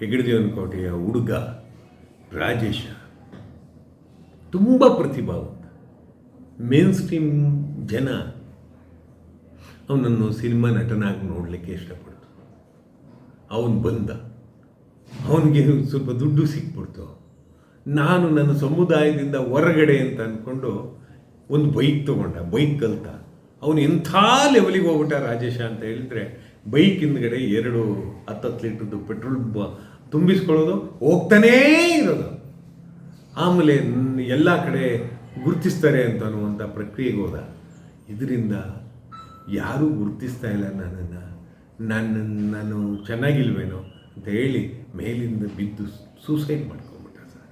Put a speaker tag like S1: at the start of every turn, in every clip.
S1: ಹೆಗಡದೇವನಕೋಟೆಯ ಹುಡುಗ ರಾಜೇಶ ತುಂಬ ಪ್ರತಿಭಾವಂತ ಮೇನ್ ಸ್ಟ್ರೀಮ್ ಜನ ಅವನನ್ನು ಸಿನಿಮಾ ನಟನಾಗಿ ನೋಡಲಿಕ್ಕೆ ಇಷ್ಟಪಡ್ತು. ಅವನು ಬಂದ. ಅವನಿಗೆ ಸ್ವಲ್ಪ ದುಡ್ಡು ಸಿಕ್ಬಿಡ್ತು. ನಾನು ನನ್ನ ಸಮುದಾಯದಿಂದ ಹೊರಗಡೆ ಅಂತ ಅಂದ್ಕೊಂಡು ಒಂದು ಬೈಕ್ ತೊಗೊಂಡ, ಬೈಕ್ ಕಲ್ತ ಅವನು ಎಂಥ ಲೆವೆಲಿಗೆ ಹೋಗ್ಬಿಟ್ಟ ರಾಜೇಶ ಅಂತ ಹೇಳಿದ್ರೆ ಬೈಕ್ ಹಿಂದ್ಗಡೆ ಎರಡು ಹತ್ತತ್ತು ಲೀಟ್ರದ್ದು ಪೆಟ್ರೋಲ್ ಬ ತುಂಬಿಸ್ಕೊಳ್ಳೋದು, ಹೋಗ್ತಾನೇ ಇರೋದು. ಆಮೇಲೆ ಎಲ್ಲ ಕಡೆ ಗುರುತಿಸ್ತಾರೆ ಅಂತ ಅನ್ನುವಂಥ ಪ್ರಕ್ರಿಯೆಗೆ ಹೋದ. ಇದರಿಂದ ಯಾರೂ ಗುರುತಿಸ್ತಾ ಇಲ್ಲ ನನ್ನನ್ನು. ನನ್ನ ನಾನು ಚೆನ್ನಾಗಿಲ್ವೇನೋ ಅಂತ ಹೇಳಿ ಮೇಲಿಂದ ಬಿದ್ದು ಸೂಸೈಡ್ ಮಾಡ್ಕೊಂಬಿಟ್ಟ ಸರ್.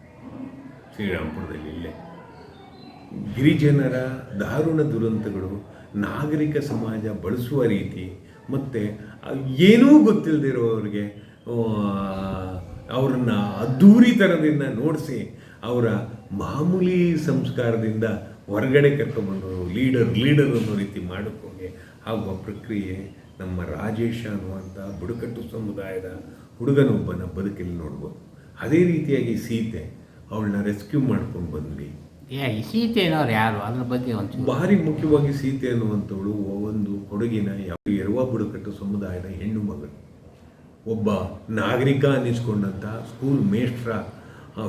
S1: ಶ್ರೀರಾಮಪುರದಲ್ಲಿ ಇಲ್ಲೇ. ಗಿರಿಜನರ ದಾರುಣ ದುರಂತಗಳು ನಾಗರಿಕ ಸಮಾಜ ಬಳಸುವ ರೀತಿ ಮತ್ತು ಏನೂ ಗೊತ್ತಿಲ್ಲದಿರೋರಿಗೆ ಅವ್ರನ್ನ ಅದ್ಧೂರಿತನದಿಂದ ನೋಡಿಸಿ ಅವರ ಮಾಮೂಲಿ ಸಂಸ್ಕಾರದಿಂದ ಹೊರಗಡೆ ಕರ್ಕೊಂಬಂದು ಲೀಡರ್ ಲೀಡರ್ ಅನ್ನೋ ರೀತಿ ಮಾಡೋಕ್ಕೋಗಿ ಆಗುವ ಪ್ರಕ್ರಿಯೆ ನಮ್ಮ ರಾಜೇಶ ಅನ್ನುವಂಥ ಬುಡಕಟ್ಟು ಸಮುದಾಯದ ಹುಡುಗನೊಬ್ಬನ ಬದುಕಲ್ಲಿ ನೋಡ್ಬೋದು. ಅದೇ ರೀತಿಯಾಗಿ ಸೀತೆ ಅವಳನ್ನ ರೆಸ್ಕ್ಯೂ ಮಾಡ್ಕೊಂಡು ಬಂದ್ವಿ.
S2: ಸೀತೆ ಅನ್ನೋರು ಯಾರು? ಅದ್ರ ಬಗ್ಗೆ ಒಂದು
S1: ಭಾರಿ ಮುಖ್ಯವಾಗಿ ಸೀತೆ ಅನ್ನುವಂಥವಳು ಒಂದು ಹುಡುಗಿನ ಯಾವ ಎರವ ಬುಡಕಟ್ಟು ಸಮುದಾಯದ ಹೆಣ್ಣು ಮಗಳು. ಒಬ್ಬ ನಾಗರಿಕ ಅನ್ನಿಸ್ಕೊಂಡಂಥ ಸ್ಕೂಲ್ ಮೇಷ್ಟ್ರ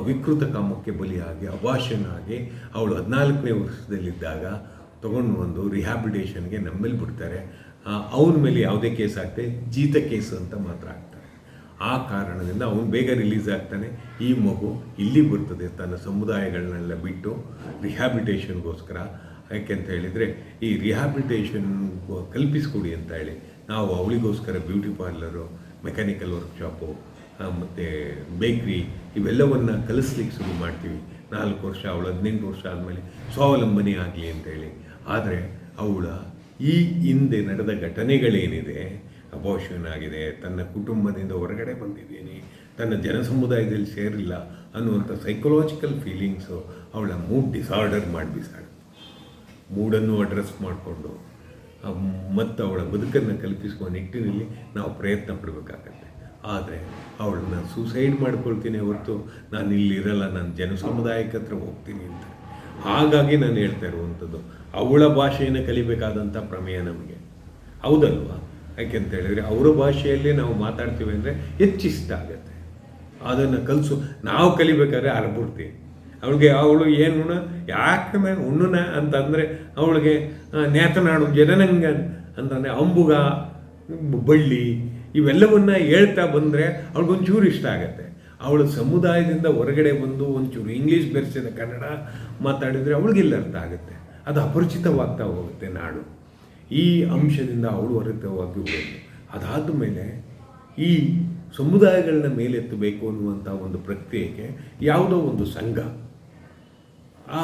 S1: ವಿಕೃತ ಕಾಮಕ್ಕೆ ಬಲಿಯಾಗಿ ಅಭಾಷಣಾಗಿ ಅವಳು ಹದಿನಾಲ್ಕನೇ ವರ್ಷದಲ್ಲಿದ್ದಾಗ ತಗೊಂಡು ಬಂದು ರಿಹ್ಯಾಬಿಟೇಷನ್ಗೆ ನಮ್ಮಲ್ಲಿ ಬಿಡ್ತಾರೆ. ಅವನ ಮೇಲೆ ಯಾವುದೇ ಕೇಸ್ ಆಗ್ತದೆ ಜೀತ ಕೇಸ್ ಅಂತ ಮಾತ್ರ ಆಗ್ತಾರೆ. ಆ ಕಾರಣದಿಂದ ಅವನು ಬೇಗ ರಿಲೀಸ್ ಆಗ್ತಾನೆ. ಈ ಮಗು ಇಲ್ಲಿ ಬರ್ತದೆ ತನ್ನ ಸಮುದಾಯಗಳನ್ನೆಲ್ಲ ಬಿಟ್ಟು ರಿಹ್ಯಾಬಿಟೇಷನ್ಗೋಸ್ಕರ ಯಾಕೆಂತ ಹೇಳಿದರೆ, ಈ ರಿಹ್ಯಾಬಿಟೇಷನ್ ಕಲ್ಪಿಸ್ಕೊಡಿ ಅಂತ ಹೇಳಿ. ನಾವು ಅವಳಿಗೋಸ್ಕರ ಬ್ಯೂಟಿ ಪಾರ್ಲರು ಮೆಕ್ಯಾನಿಕಲ್ ವರ್ಕ್ಶಾಪು ಮತ್ತು ಬೇಕ್ರಿ ಇವೆಲ್ಲವನ್ನು ಕಲಿಸ್ಲಿಕ್ಕೆ ಶುರು ಮಾಡ್ತೀವಿ. ನಾಲ್ಕು ವರ್ಷ, ಅವಳು ಹದಿನೆಂಟು ವರ್ಷ ಆದಮೇಲೆ ಸ್ವಾವಲಂಬನೆ ಆಗಲಿ ಅಂತೇಳಿ ಆದರೆ ಅವಳ ಈ ಹಿಂದೆ ನಡೆದ ಘಟನೆಗಳೇನಿದೆ ಅಬೋಷನ್ ಆಗಿದೆ, ತನ್ನ ಕುಟುಂಬದಿಂದ ಹೊರಗಡೆ ಬಂದಿದ್ದೀನಿ, ತನ್ನ ಜನ ಸೇರಿಲ್ಲ ಅನ್ನುವಂಥ ಸೈಕಲಾಜಿಕಲ್ ಫೀಲಿಂಗ್ಸು ಅವಳ ಮೂಡ್ ಡಿಸಾರ್ಡರ್ ಮಾಡಿ ಬಿಸಾಡು ಮೂಡನ್ನು ಅಡ್ರೆಸ್ ಮಾಡಿಕೊಂಡು ಮತ್ತು ಅವಳ ಬದುಕನ್ನು ಕಲ್ಪಿಸುವ ನಿಟ್ಟಿನಲ್ಲಿ ನಾವು ಪ್ರಯತ್ನ ಪಡಬೇಕಾಗತ್ತೆ. ಆದರೆ ಅವಳನ್ನ ಸೂಸೈಡ್ ಮಾಡ್ಕೊಳ್ತೀನಿ ಹೊರತು ನಾನು ಇಲ್ಲಿರಲ್ಲ ನಾನು ಜನ ಸಮುದಾಯಕ್ಕೆ ಹತ್ರ ಹೋಗ್ತೀನಿ ಅಂತ. ಹಾಗಾಗಿ ನಾನು ಹೇಳ್ತಾ ಇರುವಂಥದ್ದು ಅವಳ ಭಾಷೆಯನ್ನು ಕಲಿಬೇಕಾದಂಥ ಪ್ರಮೇಯ ನಮಗೆ. ಹೌದಲ್ವಾ? ಯಾಕೆಂತ ಹೇಳಿದರೆ ಅವರ ಭಾಷೆಯಲ್ಲೇ ನಾವು ಮಾತಾಡ್ತೀವಿ ಅಂದರೆ ಹೆಚ್ಚು ಇಷ್ಟ ಆಗುತ್ತೆ. ಅದನ್ನು ಕಲಿಸು, ನಾವು ಕಲಿಬೇಕಾದ್ರೆ ಅರ್ಬಿಡ್ತೀವಿ ಅವಳಿಗೆ, ಅವಳು ಏನು ಯಾಕೆ ಮೇ ಉಣ್ಣುನ? ಅಂತಂದರೆ, ಅವಳಿಗೆ ನೇತನಾಡು ಜನನಂಗ ಅಂತಂದರೆ ಅಂಬುಗ, ಬಳ್ಳಿ ಇವೆಲ್ಲವನ್ನು ಹೇಳ್ತಾ ಬಂದರೆ ಅವಳಿಗೊಂಚೂರು ಇಷ್ಟ ಆಗುತ್ತೆ. ಅವಳು ಸಮುದಾಯದಿಂದ ಹೊರಗಡೆ ಬಂದು ಒಂಚೂರು ಇಂಗ್ಲೀಷ್ ಬೆರೆಸಿದ ಕನ್ನಡ ಮಾತಾಡಿದರೆ ಅವಳಿಗೆಲ್ಲ ಅರ್ಥ ಆಗುತ್ತೆ. ಅದು ಅಪರಿಚಿತವಾಗ್ತಾ ಹೋಗುತ್ತೆ ನಾಡು. ಈ ಅಂಶದಿಂದ ಅವಳು ಹೊರತವಾಗಿ ಹೋಗುತ್ತೆ ಅದಾದ ಮೇಲೆ ಈ ಸಮುದಾಯಗಳನ್ನ ಮೇಲೆತ್ತಬೇಕು ಅನ್ನುವಂಥ ಒಂದು ಪ್ರಕ್ರಿಯೆಗೆ ಯಾವುದೋ ಒಂದು ಸಂಘ ಆ,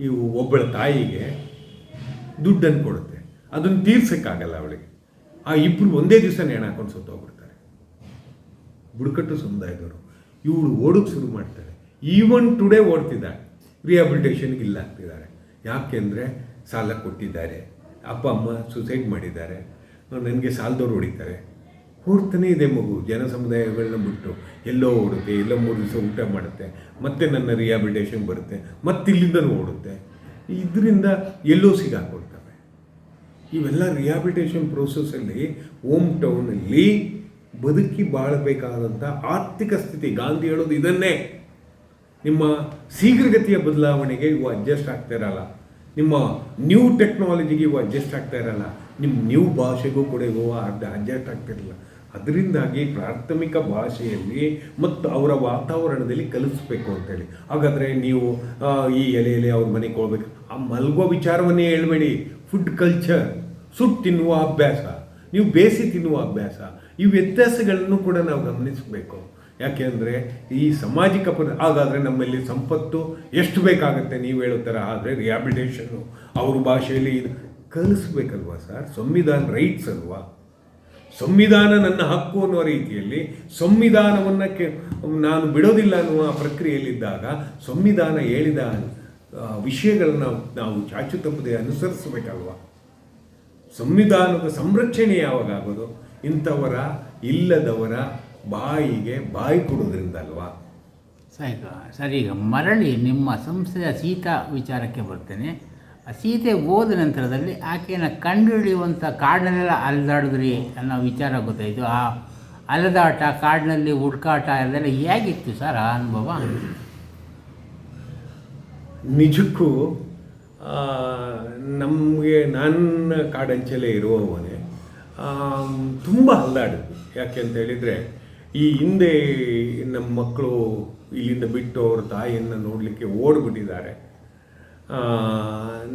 S1: ಇವು ಒಬ್ಬಳ ತಾಯಿಗೆ ದುಡ್ಡನ್ನು ಕೊಡುತ್ತೆ. ಅದನ್ನು ತೀರ್ಸೋಕ್ಕಾಗಲ್ಲ ಅವಳಿಗೆ. ಆ ಇಬ್ಬರು ಒಂದೇ ದಿವಸ ನೇಣು ಹಾಕೊಂಡು ಸತ್ತೋಗ್ಬಿಡ್ತಾರೆ. ಬುಡಕಟ್ಟು ಸಮುದಾಯದವರು, ಇವಳು ಓಡೋಕ್ಕೆ ಶುರು ಮಾಡ್ತಾರೆ. Even today ಓಡ್ತಿದ್ದಾಳೆ. ರಿಹಾಬಿಲಿಟೇಷನ್ಗೆ ಇಲ್ಲ ಆಗ್ತಿದ್ದಾರೆ ಯಾಕೆಂದರೆ ಸಾಲ ಕೊಟ್ಟಿದ್ದಾರೆ. ಅಪ್ಪ, ಅಮ್ಮ ಸುಸೈಡ್ ಮಾಡಿದ್ದಾರೆ. ನನಗೆ ಸಾಲದವ್ರು ಹೊಡಿತಾರೆ. ಓಡ್ತಾನೇ ಇದೆ ಮಗು. ಜನ ಸಮುದಾಯಗಳನ್ನ ಬಿಟ್ಟು ಎಲ್ಲೋ ಓಡುತ್ತೆ, ಎಲ್ಲೋ ಮೂರು ದಿವಸ ಊಟ ಮಾಡುತ್ತೆ, ಮತ್ತೆ ನನ್ನ ರಿಯಾಬಿಲಿಟೇಷನ್ ಬರುತ್ತೆ, ಮತ್ತೆ ಇಲ್ಲಿಂದನೂ ಓಡುತ್ತೆ. ಇದರಿಂದ ಎಲ್ಲೋ ಸಿಗಾಕೊಳ್ತವೆ ಇವೆಲ್ಲ ರಿಯಾಬಿಲಿಟೇಷನ್ ಪ್ರೋಸೆಸ್ಸಲ್ಲಿ ಹೋಮ್ ಟೌನಲ್ಲಿ ಬದುಕಿ ಬಾಳಬೇಕಾದಂಥ ಆರ್ಥಿಕ ಸ್ಥಿತಿ. ಗಾಂಧಿ ಹೇಳೋದು ಇದನ್ನೇ. ನಿಮ್ಮ ಶೀಘ್ರಗತಿಯ ಬದಲಾವಣೆಗೆ ಇವು ಅಡ್ಜಸ್ಟ್ ಆಗ್ತಾ ಇರಲ್ಲ. ನಿಮ್ಮ ನ್ಯೂ ಟೆಕ್ನಾಲಜಿಗೆ ಇವು ಅಡ್ಜಸ್ಟ್ ಆಗ್ತಾ ಇರಲ್ಲ. ನಿಮ್ಮ ನೀವು ಭಾಷೆಗೂ ಕೂಡ ಇವು ಅಡ್ಜಸ್ಟ್ ಆಗ್ತಿರಲಿಲ್ಲ. ಅದರಿಂದಾಗಿ ಪ್ರಾಥಮಿಕ ಭಾಷೆಯಲ್ಲಿ ಮತ್ತು ಅವರ ವಾತಾವರಣದಲ್ಲಿ ಕಲಿಸ್ಬೇಕು ಅಂತೇಳಿ. ಹಾಗಾದರೆ ನೀವು ಈ ಎಲೆಯಲ್ಲಿ ಅವ್ರ ಮನೆಗೆ ಹೋಗ್ಬೇಕು. ಆ ಮಲಗೋ ವಿಚಾರವನ್ನೇ ಹೇಳ್ಬೇಡಿ. ಫುಡ್ ಕಲ್ಚರ್ ಸುಟ್ಟು ತಿನ್ನುವ ಅಭ್ಯಾಸ, ನೀವು ಬೇಸಿ ತಿನ್ನುವ ಅಭ್ಯಾಸ, ಈ ವ್ಯತ್ಯಾಸಗಳನ್ನು ಕೂಡ ನಾವು ಗಮನಿಸಬೇಕು. ಯಾಕೆಂದರೆ ಈ ಸಾಮಾಜಿಕ ಪದ ಹಾಗಾದರೆ ನಮ್ಮಲ್ಲಿ ಸಂಪತ್ತು ಎಷ್ಟು ಬೇಕಾಗುತ್ತೆ? ನೀವು ಹೇಳೋ ಥರ. ಆದರೆ ರಿಹ್ಯಾಬಿಲಿಟೇಷನ್ನು ಅವ್ರ ಭಾಷೆಯಲ್ಲಿ ಕಲಿಸ್ಬೇಕಲ್ವಾ ಸರ್? ಸಂವಿಧಾನ ರೈಟ್ಸ್ ಅಲ್ವಾ? ಸಂವಿಧಾನ ನನ್ನ ಹಕ್ಕು ಅನ್ನುವ ರೀತಿಯಲ್ಲಿ ಸಂವಿಧಾನವನ್ನು ಕೆ, ನಾನು ಬಿಡೋದಿಲ್ಲ ಅನ್ನುವ ಪ್ರಕ್ರಿಯೆಯಲ್ಲಿದ್ದಾಗ ಸಂವಿಧಾನ ಹೇಳಿದ ವಿಷಯಗಳನ್ನು ನಾವು ಚಾಚು ತಪ್ಪದೆ ಅನುಸರಿಸಬೇಕಲ್ವ? ಸಂವಿಧಾನದ ಸಂರಕ್ಷಣೆ ಯಾವಾಗ ಆಗೋದು ಇಂಥವರ ಇಲ್ಲದವರ ಬಾಯಿಗೆ ಬಾಯಿ ಕೊಡೋದ್ರಿಂದ ಅಲ್ವಾ
S2: ಸರಿ, ಸರ್, ಈಗ ಮರಳಿ ನಿಮ್ಮ ಸಂಸ್ಥೆಯ ಸೀತಾ ವಿಚಾರಕ್ಕೆ ಬರ್ತೇನೆ. ಸೀತೆ ಹೋದ ನಂತರದಲ್ಲಿ ಆಕೆಯನ್ನು ಕಂಡುಹಿಡಿಯುವಂಥ ಕಾಡಿನಲ್ಲೆಲ್ಲ ಅಲೆದಾಡಿದ್ರಿ ಅನ್ನೋ ವಿಚಾರ ಗೊತ್ತಾಯಿತು. ಆ ಅಲೆದಾಟ, ಕಾಡಿನಲ್ಲಿ ಹುಡ್ಕಾಟ ಅದೆಲ್ಲ ಹೇಗಿತ್ತು ಸರ್ ಆ ಅನುಭವ?
S1: ನಿಜಕ್ಕೂ ನಮಗೆ ನನ್ನ ಕಾಡಂಚಲೇ ಇರುವವನೇ ತುಂಬ ಅಲ್ಲಾಡಿದ್ವಿ ಯಾಕೆ ಅಂತ ಹೇಳಿದರೆ, ಈ ಹಿಂದೆ ನಮ್ಮ ಮಕ್ಕಳು ಇಲ್ಲಿಂದ ಬಿಟ್ಟು ಅವ್ರ ತಾಯಿಯನ್ನು ನೋಡಲಿಕ್ಕೆ ಓಡ್ಬಿಟ್ಟಿದ್ದಾರೆ.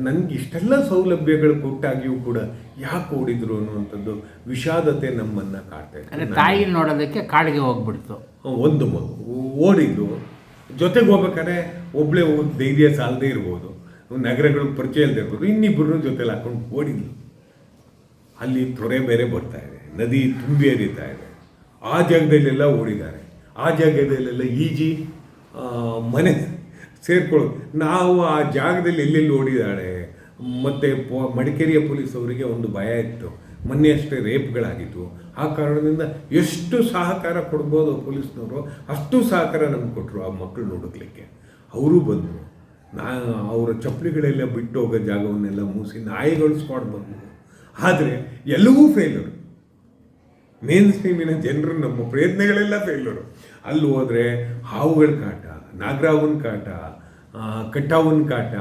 S1: ನನಗೆ ಇಷ್ಟೆಲ್ಲ ಸೌಲಭ್ಯಗಳು ಕೊಟ್ಟಾಗಿಯೂ ಕೂಡ ಯಾಕೆ ಓಡಿದ್ರು ಅನ್ನುವಂಥದ್ದು ವಿಷಾದತೆ ನಮ್ಮನ್ನು ಕಾಡ್ತಾ
S2: ಅಂದರೆ ತಾಯಿ ನೋಡೋದಕ್ಕೆ ಕಾಡಿಗೆ ಹೋಗ್ಬಿಡ್ತು.
S1: ಒಂದು ಮಗು ಓಡಿದ್ದು. ಜೊತೆಗೆ ಹೋಗ್ಬೇಕಾದ್ರೆ ಒಬ್ಬಳೇ ಹೋಗಿ ಧೈರ್ಯ ಸಾಲದೇ ಇರ್ಬೋದು. ನಗರಗಳು ಪರಿಚಯ ಇಲ್ಲದೆ ಇರ್ಬೋದು. ಇನ್ನಿಬ್ಬರನ್ನು ಜೊತೆಲಿ ಹಾಕೊಂಡು ಓಡಿದ್ಲು. ಅಲ್ಲಿ ತೊರೆ ಬೇರೆ ಬರ್ತಾ ಇದೆ. ನದಿ ತುಂಬಿ ಹರಿತಾ ಇದೆ. ಆ ಜಾಗದಲ್ಲೆಲ್ಲ ಓಡಿದ್ದಾರೆ. ಆ ಜಾಗದಲ್ಲೆಲ್ಲ ಈಜಿ ಮನೆ ಸೇರ್ಕೊಳ್ಳೋ ನಾವು ಆ ಜಾಗದಲ್ಲಿ ಎಲ್ಲೆಲ್ಲಿ ಓಡಿದಾಳೆ, ಮತ್ತು ಪೊ, ಮಡಿಕೇರಿಯ ಪೊಲೀಸ್ ಅವರಿಗೆ ಒಂದು ಭಯ ಇತ್ತು. ಮೊನ್ನೆ ಅಷ್ಟೇ ರೇಪ್ಗಳಾಗಿತ್ತು ಆ ಕಾರಣದಿಂದ ಎಷ್ಟು ಸಹಕಾರ ಕೊಡ್ಬೋದು ಪೊಲೀಸ್ನವರು, ಅಷ್ಟು ಸಹಕಾರ ನಮ್ಗೆ ಕೊಟ್ಟರು ಆ ಮಕ್ಕಳು ಹುಡುಕ್ಲಿಕ್ಕೆ ಅವರು ಬಂದರು. ನಾ, ಅವರ ಚಪ್ಪಲಿಗಳೆಲ್ಲ ಬಿಟ್ಟು ಹೋಗೋ ಜಾಗವನ್ನೆಲ್ಲ ಮೂಸಿ ನಾಯಿಗಳು ಸ್ಕಾಡ್ ಬಂದವು. ಆದರೆ ಎಲ್ಲವೂ ಫೇಲ್ಯೂರು ಮೇನ್ ಸ್ಟ್ರೀಮಿನ ಜನರು ನಮ್ಮ ಪ್ರಯತ್ನಗಳೆಲ್ಲ ಫೇಲ್ಯೂರು ಅಲ್ಲಿ ಹೋದರೆ ಹಾವುಗಳ ಕಾಟ ನಾಗರಾವನ ಕಾಟ ಕಟ್ಟಾವನ್ ಕಾಟ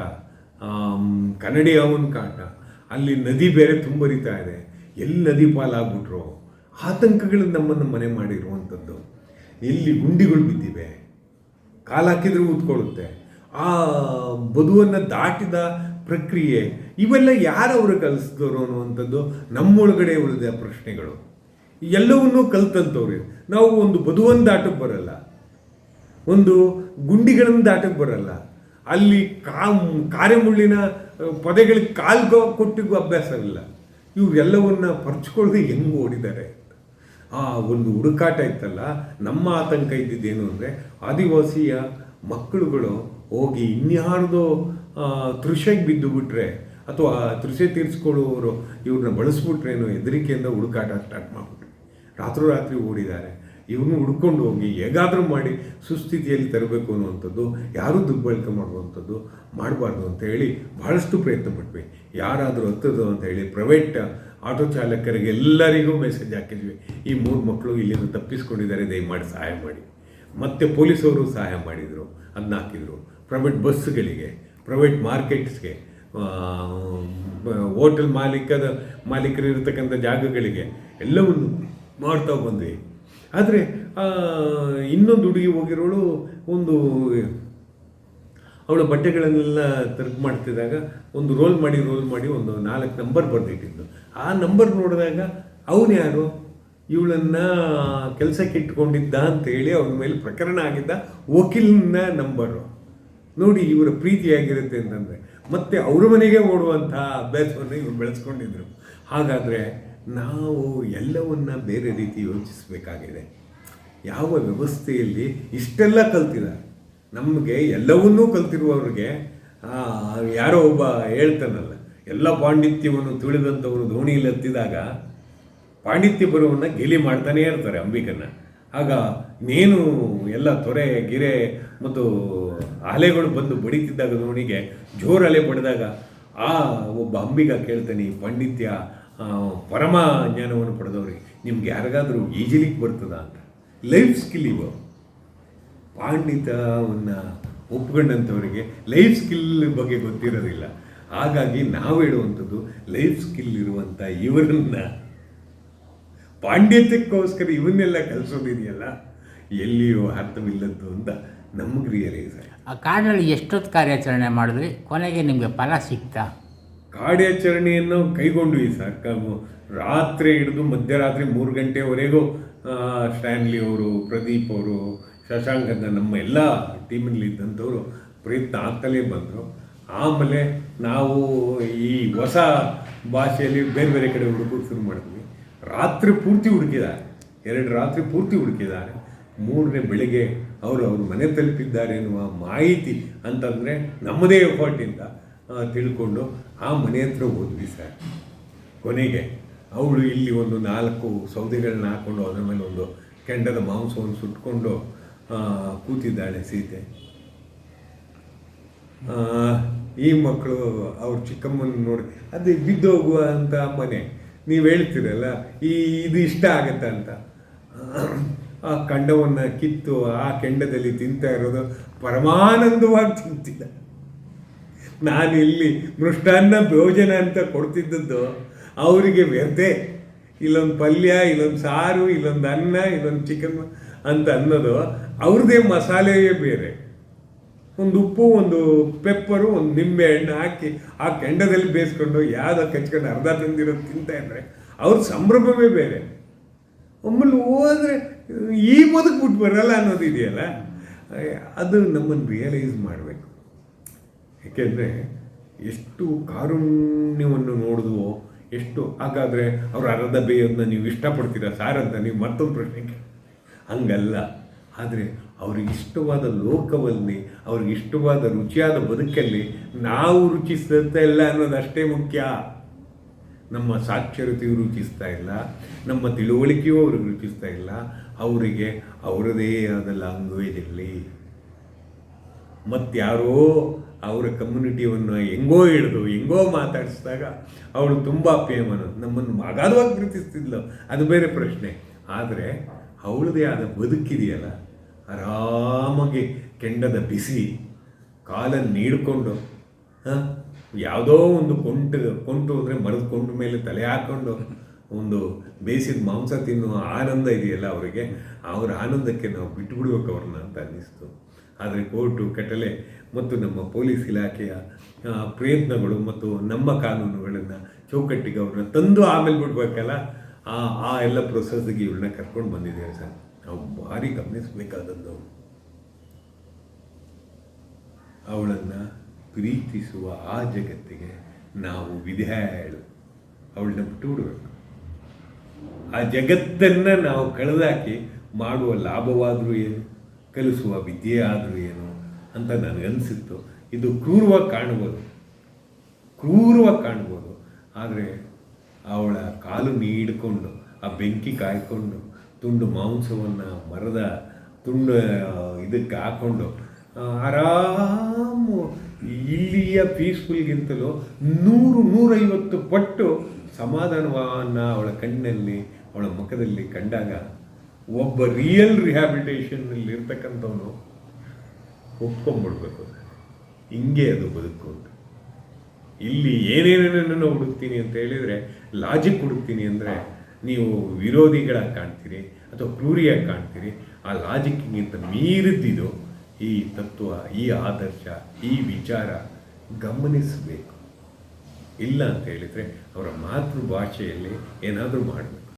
S1: ಕನ್ನಡಿ ಅವನ ಕಾಟ, ಅಲ್ಲಿ ನದಿ ಬೇರೆ ತುಂಬರಿತಾ ಇದೆ. ಎಲ್ಲಿ ನದಿ ಪಾಲಾಗ್ಬಿಟ್ರು? ಆತಂಕಗಳು ನಮ್ಮನ್ನು ಮನೆ ಮಾಡಿರುವಂಥದ್ದು. ಎಲ್ಲಿ ಗುಂಡಿಗಳು ಬಿದ್ದಿವೆ? ಕಾಲಾಕಿದ್ರೆ ಊದ್ಕೊಳ್ಳುತ್ತೆ. ಆ, ಬದುವನ್ನು ದಾಟಿದ ಪ್ರಕ್ರಿಯೆ, ಇವೆಲ್ಲ ಯಾರು ಅವರು ಕಲಿಸಿದವರು ಅನ್ನುವಂಥದ್ದು ನಮ್ಮೊಳಗಡೆ ಉಳಿದ ಪ್ರಶ್ನೆಗಳು. ಎಲ್ಲವನ್ನೂ ಕಲ್ತಂಥವ್ರು. ನಾವು ಒಂದು ಬದುವನ್ನು ದಾಟಕ್ಕೆ ಬರಲ್ಲ. ಒಂದು ಗುಂಡಿಗಳನ್ನು ದಾಟಕ್ಕೆ ಬರಲ್ಲ. ಅಲ್ಲಿ ಕಾ ಕಾರ್ಯಮುಳ್ಳಿನ ಪದಗಳಿಗೆ ಕಾಲ್ಗೋ ಕೊಟ್ಟಿಗೂ ಅಭ್ಯಾಸವಿಲ್ಲ ಇವೆಲ್ಲವನ್ನ ಪರ್ಚ್ಕೊಳ್ಳದೆ ಹೆಂಗೆ ಓಡಿದ್ದಾರೆ? ಆ ಒಂದು ಹುಡುಕಾಟ ಇತ್ತಲ್ಲ, ನಮ್ಮ ಆತಂಕ ಇದ್ದಿದ್ದೇನು ಅಂದರೆ ಆದಿವಾಸಿಯ ಮಕ್ಕಳುಗಳು ಹೋಗಿ ಇನ್ಯಾರ್ದೋ ತೃಷೆಗೆ ಬಿದ್ದು ಬಿಟ್ಟರೆ ಅಥವಾ ತೃಷೆ ತೀರಿಸ್ಕೊಳ್ಳುವವರು ಇವ್ರನ್ನ ಬಳಸ್ಬಿಟ್ರೇನೋ ಹೆದರಿಕೆಯಿಂದ ಹುಡುಕಾಟ ಸ್ಟಾರ್ಟ್ ಮಾಡಿಬಿಟ್ರು. ರಾತ್ರೋರಾತ್ರಿ ಓಡಿದ್ದಾರೆ. ಇವ್ರನ್ನ ಹುಡ್ಕೊಂಡು ಹೋಗಿ ಹೇಗಾದರೂ ಮಾಡಿ ಸುಸ್ಥಿತಿಯಲ್ಲಿ ತರಬೇಕು ಅನ್ನುವಂಥದ್ದು, ಯಾರೂ ದುರ್ಬಳಕೆ ಮಾಡುವಂಥದ್ದು ಮಾಡಬಾರ್ದು ಅಂತ ಹೇಳಿ ಬಹಳಷ್ಟು ಪ್ರಯತ್ನ ಪಟ್ವಿ. ಯಾರಾದರೂ ಹತ್ತದು ಅಂತ ಹೇಳಿ ಪ್ರೈವೇಟ್ ಆಟೋ ಚಾಲಕರಿಗೆ ಎಲ್ಲರಿಗೂ ಮೆಸೇಜ್ ಹಾಕಿದ್ವಿ. ಈ ಮೂರು ಮಕ್ಕಳು ಇಲ್ಲಿಂದ ತಪ್ಪಿಸ್ಕೊಂಡಿದ್ದಾರೆ, ದಯಮಾಡಿ ಸಹಾಯ ಮಾಡಿ. ಮತ್ತು ಪೊಲೀಸವರು ಸಹಾಯ ಮಾಡಿದರು ಅದನ್ನ ಹಾಕಿದರು. ಪ್ರೈವೇಟ್ ಬಸ್ಗಳಿಗೆ, ಪ್ರೈವೇಟ್ ಮಾರ್ಕೆಟ್ಸ್ಗೆ ಹೋಟೆಲ್ ಮಾಲೀಕದ ಮಾಲೀಕರು ಇರತಕ್ಕಂಥ ಜಾಗಗಳಿಗೆ ಎಲ್ಲವನ್ನು ಮಾಡ್ತಾ ಬಂದ್ವಿ. ಆದರೆ ಇನ್ನೊಂದು ಹುಡುಗಿ ಹೋಗಿರೋಳು ಒಂದು, ಅವಳ ಬಟ್ಟೆಗಳನ್ನೆಲ್ಲ ತರ್ಕ್ ಮಾಡ್ತಿದ್ದಾಗ ಒಂದು ರೋಲ್ ಮಾಡಿ ರೋಲ್ ಮಾಡಿ ಒಂದು ನಾಲ್ಕು ನಂಬರ್ ಬರೆದಿಟ್ಟಿದ್ದು ಆ ನಂಬರ್ ನೋಡಿದಾಗ ಅವನು ಯಾರು? ಇವಳನ್ನು ಕೆಲಸಕ್ಕೆ ಇಟ್ಕೊಂಡಿದ್ದ ಅಂತ ಹೇಳಿ ಅವನ ಮೇಲೆ ಪ್ರಕರಣ ಆಗಿದ್ದ ವಕೀಲನ ನಂಬರು ನೋಡಿ ಇವರ ಪ್ರೀತಿಯಾಗಿರುತ್ತೆ ಅಂತಂದರೆ, ಮತ್ತೆ ಅವ್ರ ಮನೆಗೆ ಓಡುವಂತಹ ಅಭ್ಯಾಸವನ್ನು ಇವರು ಬೆಳೆಸ್ಕೊಂಡಿದ್ರು. ಹಾಗಾದರೆ ನಾವು ಎಲ್ಲವನ್ನ ಬೇರೆ ರೀತಿ ಯೋಚಿಸಬೇಕಾಗಿದೆ. ಯಾವ ವ್ಯವಸ್ಥೆಯಲ್ಲಿ ಇಷ್ಟೆಲ್ಲ ಕಲ್ತಿದ್ದಾರೆ ನಮಗೆ ಎಲ್ಲವನ್ನೂ ಕಲ್ತಿರುವವ್ರಿಗೆ ಯಾರೋ ಒಬ್ಬ ಹೇಳ್ತಾನಲ್ಲ, ಎಲ್ಲ ಪಾಂಡಿತ್ಯವನ್ನು ತುಳಿದಂಥವರು ದೋಣಿಯಲ್ಲಿ ಹತ್ತಿದಾಗ ಪಾಂಡಿತ್ಯ ಬರುವನ್ನ ಗೇಲಿ ಮಾಡ್ತಾನೇ ಇರ್ತಾರೆ ಅಂಬಿಕನ್ನ. ಆಗ ನೀನು ಎಲ್ಲ ತೊರೆ, ಗಿರೆ ಮತ್ತು ಅಲೆಗಳು ಬಂದು ಬಡಿತಿದ್ದಾಗ ದೋಣಿಗೆ ಜೋರು ಅಲೆ ಬಡಿದಾಗ, ಆ, ಒಬ್ಬ ಅಂಬಿಗ ಕೇಳ್ತಾನೆ, ಪಾಂಡಿತ್ಯ ಪರಮ ಜ್ಞಾನವನ್ನು ಪಡೆದವ್ರಿಗೆ ನಿಮ್ಗೆ ಯಾರಿಗಾದರೂ ಈಜಲಿಕ್ಕೆ ಬರ್ತದ ಅಂತ? ಲೈಫ್ ಸ್ಕಿಲ್ ಇವ. ಪಾಂಡಿತವನ್ನು ಒಪ್ಕೊಂಡಂಥವರಿಗೆ ಲೈಫ್ ಸ್ಕಿಲ್ ಬಗ್ಗೆ ಗೊತ್ತಿರೋದಿಲ್ಲ. ಹಾಗಾಗಿ ನಾವು ಹೇಳುವಂಥದ್ದು ಲೈಫ್ ಸ್ಕಿಲ್ ಇರುವಂಥ ಇವರನ್ನ. ಪಾಂಡಿತ್ಯಕ್ಕೋಸ್ಕರ ಇವನ್ನೆಲ್ಲ ಕಲಿಸೋದಿದೆಯಲ್ಲ? ಎಲ್ಲಿಯೂ ಅರ್ಥವಿಲ್ಲದ್ದು ಅಂತ ನಮಗೆ ರಿಯಲೈಸ್
S2: ಆ ಕಾಡಿನಲ್ಲಿ ಎಷ್ಟೊತ್ತು ಕಾರ್ಯಾಚರಣೆ ಮಾಡಿದ್ರಿ? ಕೊನೆಗೆ ನಿಮಗೆ ಫಲ ಸಿಕ್ತಾ?
S1: ಕಾರ್ಯಾಚರಣೆಯನ್ನು ಕೈಗೊಂಡ್ವಿ ಸರ್. ಕ- ರಾತ್ರಿ ಹಿಡಿದು ಮಧ್ಯರಾತ್ರಿ ಮೂರು ಗಂಟೆವರೆಗೂ ಸ್ಟ್ಯಾನ್ಲಿ ಅವರು, ಪ್ರದೀಪ್ ಅವರು, ಶಶಾಂಕ್ ಅಂತ ನಮ್ಮ ಎಲ್ಲ ಟೀಮಲ್ಲಿ ಇದ್ದಂಥವ್ರು ಪ್ರಯತ್ನ ಆಗ್ತಲೇ ಬಂದರು. ಆಮೇಲೆ ನಾವು ಈ ಹೊಸ ಭಾಷೆಯಲ್ಲಿ ಬೇರೆ ಬೇರೆ ಕಡೆ ಹುಡುಕೋಕೆ ಶುರು ಮಾಡಿದ್ವಿ. ರಾತ್ರಿ ಪೂರ್ತಿ ಹುಡುಕಿದ್ದಾರೆ. ಎರಡು ರಾತ್ರಿ ಪೂರ್ತಿ ಹುಡುಕಿದ್ದಾರೆ. ಮೂರನೇ ಬೆಳಿಗ್ಗೆ ಅವರು ಅವ್ರ ಮನೆ ತಲುಪಿದ್ದಾರೆ ಎನ್ನುವ ಮಾಹಿತಿ ಅಂತಂದರೆ ನಮ್ಮದೇ ಎಫರ್ಟಿಂದ ತಿಳ್ಕೊಂಡು ಆ ಮನೆ ಹತ್ರ ಹೋದ್ವಿ ಸರ್. ಕೊನೆಗೆ ಅವಳು ಇಲ್ಲಿ ಒಂದು ನಾಲ್ಕು ಸೌದೆಗಳನ್ನ ಹಾಕ್ಕೊಂಡು ಅದ್ರ ಮೇಲೆ ಒಂದು ಕೆಂಡದ ಮಾಂಸವನ್ನು ಸುಟ್ಕೊಂಡು ಕೂತಿದ್ದಾಳೆ ಸೀತೆ. ಈ ಮಕ್ಕಳು ಅವ್ರ ಚಿಕ್ಕಮ್ಮನ ನೋಡಿ, ಅದು ಬಿದ್ದೋಗುವ ಅಂತ ಮನೆ. ನೀವು ಹೇಳ್ತೀರಲ್ಲ, ಈ, ಇದು ಇಷ್ಟ ಆಗತ್ತ ಅಂತ. ಆ ಕಂಡವನ್ನು ಕಿತ್ತು ಆ ಕೆಂಡದಲ್ಲಿ ತಿಂತಾ ಇರೋದು ಪರಮಾನಂದವಾಗಿ ತಿಂತಿಲ್ಲ ನಾನು ಇಲ್ಲಿ ಮೃಷ್ಟಾನ್ನ ಭೋಜನ ಅಂತ ಕೊಡ್ತಿದ್ದದ್ದು ಅವರಿಗೆ ವ್ಯರ್ಥೆ. ಇಲ್ಲೊಂದು ಪಲ್ಯ, ಇಲ್ಲೊಂದು ಸಾರು, ಇಲ್ಲೊಂದು ಅನ್ನ, ಇಲ್ಲೊಂದು ಚಿಕನ್ ಅಂತ ಅನ್ನೋದು ಅವ್ರದ್ದೇ ಮಸಾಲೆಯೇ ಬೇರೆ. ಒಂದು ಉಪ್ಪು, ಒಂದು ಪೆಪ್ಪರು ಒಂದು ನಿಂಬೆ ಹಣ್ಣು ಹಾಕಿ ಆ ಕೆಂಡದಲ್ಲಿ ಬೇಯಿಸ್ಕೊಂಡು ಯಾವುದೋ ಕಚ್ಕೊಂಡು ಅರ್ಧ ತಂದಿರೋದು ತಿಂತಾ ಇದ್ರೆ ಅವ್ರ ಸಂಭ್ರಮವೇ ಬೇರೆ. ಒಮ್ಮಲ್ಲಿ ಹೋದರೆ ಈ ಬದುಕ್ಬಿಟ್ಟು ಬರಲ್ಲ ಅನ್ನೋದು ಇದೆಯಲ್ಲ? ಅದು ನಮ್ಮನ್ನು ರಿಯಲೈಸ್ ಮಾಡಬೇಕು. ಏಕೆಂದರೆ ಎಷ್ಟು ಕಾರುಣ್ಯವನ್ನು ನೋಡಿದ್ವೋ, ಎಷ್ಟು ಹಾಗಾದರೆ ಅವರ ಅರ್ಧ ಬೇಯೋದನ್ನ ನೀವು ಇಷ್ಟಪಡ್ತೀರಾ ಸಾರ್ ಅಂತ ನೀವು ಮತ್ತೊಂದು ಪ್ರಶ್ನೆ ಹಂಗಲ್ಲ. ಆದರೆ ಅವ್ರಿಗೆ ಇಷ್ಟವಾದ ಲೋಕವಲ್ಲಿ, ಅವ್ರಿಗೆ ಇಷ್ಟವಾದ ರುಚಿಯಾದ ಬದುಕಲ್ಲಿ ನಾವು ರುಚಿಸ್ತಂತ ಇಲ್ಲ ಅನ್ನೋದು ಅಷ್ಟೇ ಮುಖ್ಯ. ನಮ್ಮ ಸಾಕ್ಷರತೆಯು ರುಚಿಸ್ತಾ ಇಲ್ಲ, ನಮ್ಮ ತಿಳುವಳಿಕೆಯೂ ಅವ್ರಿಗೆ ರುಚಿಸ್ತಾ ಇಲ್ಲ, ಅವರಿಗೆ ಅವರದೇ ಆದ ಲ್ಯಾಂಗ್ವೇಜ್ ಇರಲಿ ಮತ್ತಾರೋ ಅವರ ಕಮ್ಯುನಿಟಿಯನ್ನು ಹೆಂಗೋ ಹಿಡಿದು, ಹೆಂಗೋ ಮಾತಾಡಿಸಿದಾಗ ಅವಳು ತುಂಬ ಪ್ರೇಮನು. ನಮ್ಮನ್ನು ಅಗಾಧವಾಗಿ ಪ್ರೀತಿಸ್ತಿದ್ಲು. ಅದು ಬೇರೆ ಪ್ರಶ್ನೆ. ಆದರೆ ಅವಳದೇ ಆದ ಬದುಕಿದೆಯಲ್ಲ, ಆರಾಮಾಗಿ ಕೆಂಡದ ಬಿಸಿ ಕಾಲನ್ನು ನೀಡಿಕೊಂಡು ಯಾವುದೋ ಒಂದು ಕೊಂಟು ಕೊಂಟು ಅಂದರೆ ಮರದ ಕೊಂಟು ಮೇಲೆ ತಲೆ ಹಾಕ್ಕೊಂಡು ಒಂದು ಬೇಯಿಸಿದ ಮಾಂಸ ತಿನ್ನುವ ಆನಂದ ಇದೆಯಲ್ಲ ಅವರಿಗೆ. ಅವರ ಆನಂದಕ್ಕೆ ನಾವು ಬಿಟ್ಟುಬಿಡ್ಬೇಕು ಅವ್ರನ್ನ ಅಂತ ಅನ್ನಿಸ್ತು. ಆದರೆ ಕೋರ್ಟು ಕಟಲೆ ಮತ್ತು ನಮ್ಮ ಪೊಲೀಸ್ ಇಲಾಖೆಯ ಪ್ರಯತ್ನಗಳು ಮತ್ತು ನಮ್ಮ ಕಾನೂನುಗಳನ್ನು ಚೌಕಟ್ಟಿಗೆ ಅವ್ರನ್ನ ತಂದು ಆಮೇಲೆ ಬಿಡ್ಬೇಕಲ್ಲ, ಆ ಆ ಎಲ್ಲ ಪ್ರೊಸೆಸ್ಗೆ ಇವ್ರನ್ನ ಕರ್ಕೊಂಡು ಬಂದಿದ್ದೇವೆ ಸರ್. ನಾವು ಭಾರಿ ಗಮನಿಸಬೇಕಾದದ್ದು. ಅವಳನ್ನು ಪ್ರೀತಿಸುವ ಆ ಜಗತ್ತಿಗೆ ನಾವು ವಿಧೇಯಳು. ಅವಳನ್ನ ಬಿಟ್ಟು ಬಿಡಬೇಕು. ಆ ಜಗತ್ತನ್ನು ನಾವು ಕಳೆದಾಕಿ ಮಾಡುವ ಲಾಭವಾದರೂ ಏನು ಕಲಿಸುವ ವಿದ್ಯೆ ಆದರೂ ಏನು ಅಂತ ನನಗನ್ಸಿತ್ತು. ಇದು ಕ್ರೂರವಾಗಿ ಕಾಣ್ಬೋದು. ಕ್ರೂರವಾಗಿ ಕಾಣ್ಬೋದು. ಆದರೆ ಅವಳ ಕಾಲು ನೀಡಿಕೊಂಡು, ಆ ಬೆಂಕಿ ಕಾಯ್ಕೊಂಡು, ತುಂಡು ಮಾಂಸವನ್ನು ಮರದ ತುಂಡು ಇದಕ್ಕೆ ಹಾಕ್ಕೊಂಡು ಆರಾಮು ಇಲ್ಲಿಯ ಪೀಸ್ಫುಲ್ಗಿಂತಲೂ ನೂರು, ನೂರೈವತ್ತು ಪಟ್ಟು ಸಮಾಧಾನವನ್ನು ಅವಳ ಕಣ್ಣಲ್ಲಿ, ಅವಳ ಮುಖದಲ್ಲಿ ಕಂಡಾಗ ಒಬ್ಬ ರಿಯಲ್ ರಿಹ್ಯಾಬಿಲಿಟೇಷನ್ನಲ್ಲಿ ಇರ್ತಕ್ಕಂಥವನು ಒಪ್ಕೊಂಡ್ಬಿಡ್ಬೇಕು ಹಿಂಗೆ ಅದು ಬದುಕು ಅಂತ. ಇಲ್ಲಿ ಏನೇನೇನನ್ನು ಹುಡುಕ್ತೀನಿ ಅಂತ ಹೇಳಿದರೆ ಲಾಜಿಕ್ ಹುಡುಕ್ತೀನಿ ಅಂದರೆ ನೀವು ವಿರೋಧಿಗಳಾಗಿ ಕಾಣ್ತೀರಿ ಅಥವಾ ಕ್ರೂರಿಯಾಗಿ ಕಾಣ್ತೀರಿ, ಆ ಲಾಜಿಕ್ಗಿಂತ ಮೀರಿದ್ದಿದು ಈ ತತ್ವ, ಈ ಆದರ್ಶ, ಈ ವಿಚಾರ ಗಮನಿಸಬೇಕು. ಇಲ್ಲ ಅಂತ ಹೇಳಿದರೆ ಅವರ ಮಾತೃಭಾಷೆಯಲ್ಲಿ ಏನಾದರೂ ಮಾಡಬೇಕು.